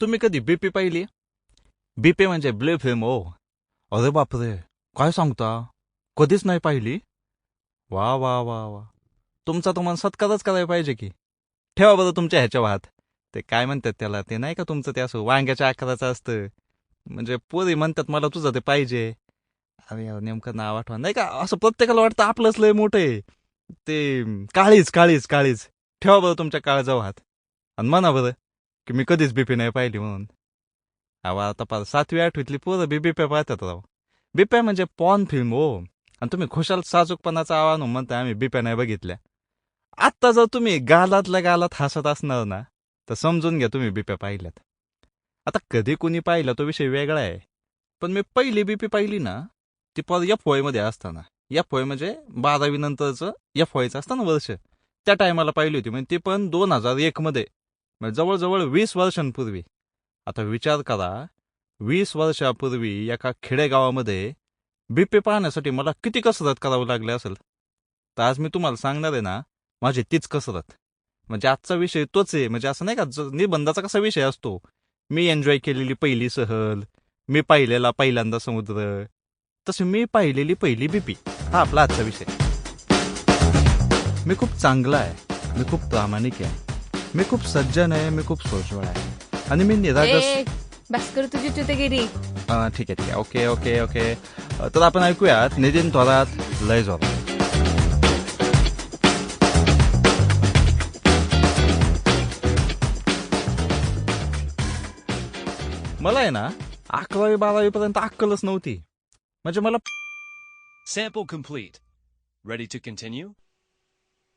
तुम्ही कधी बीपी पाहिली? बीपी म्हणजे ब्ले फिल्म ओ अरे बापरे काय सांगता? कधीच नाही पाहिली? वा वा वा वा. तुमचा तुम्हाला सत्कारच करायला पाहिजे की. ठेवा बरं तुमच्या ह्याच्या वाहात. ते काय म्हणतात त्याला? ते नाही का तुमचं ते असं वांग्याच्या आकाराचं असतं? म्हणजे पोरी म्हणतात मला तुझं ते पाहिजे. अरे यार, नेमकं नाव आठवा. नाही का असं प्रत्येकाला वाटतं आपलंच लय मोठं आहे. ते काळीच काळीच काळीच ठेवा बरं तुमच्या काळजाव हात. आणि म्हणा बरं. की मी कधीच बीपी नाही पाहिली म्हणून. अहो आता पार सातवी आठवीतली पोरं बी बिप्या पाहतात राव बिप्या म्हणजे पॉन फिल्म हो. आणि तुम्ही खुशाल साजूकपणाचं आव्हान म्हणताय आम्ही बिप्या नाही बघितल्या. आत्ता जर तुम्ही गालातल्या गालात हसत असणार ना तर समजून घ्या तुम्ही बिप्या पाहिल्यात. आता कधी कुणी पाहिलं तो विषय वेगळा आहे. पण मी पहिली बीपी पाहिली ना ती पर एफमध्ये असताना. एफ म्हणजे बारावी नंतरचं एफ वायचं असतं ना वर्ष. त्या टायमाला पाहिली होती. म्हणजे ती पण दोन हजार एकमध्ये म्हणजे जवळजवळ वीस वर्षांपूर्वी. आता विचार करा वीस वर्षापूर्वी एका खेडेगावामध्ये बीपी पाहण्यासाठी मला किती कसरत करावं लागली असेल? तर आज मी तुम्हाला सांगणार आहे ना माझी तीच कसरत. म्हणजे आजचा विषय तोच आहे म्हणजे असं नाही का निबंधाचा कसा विषय असतो? मी एन्जॉय केलेली पहिली सहल मी पाहिलेला पहिल्यांदा समुद्र तसे मी पाहिलेली पहिली बीपी हा आपला आजचा विषय. मी खूप चांगला आहे मी खूप प्रामाणिक आहे. मी खूप सज्जन आहे मी खूप सोजवळ आहे. आणि मी निरागस ए बस कर तुझी चुतेगिरी हा, ठीक आहे ठीक आहे. Okay okay okay. अ, तर आपण ऐकूयात नितीन थोरात लय जोरात. मला आहे ना अकरावी बारावी पर्यंत अक्कलच नव्हती. म्हणजे मला Sample complete. Ready to continue?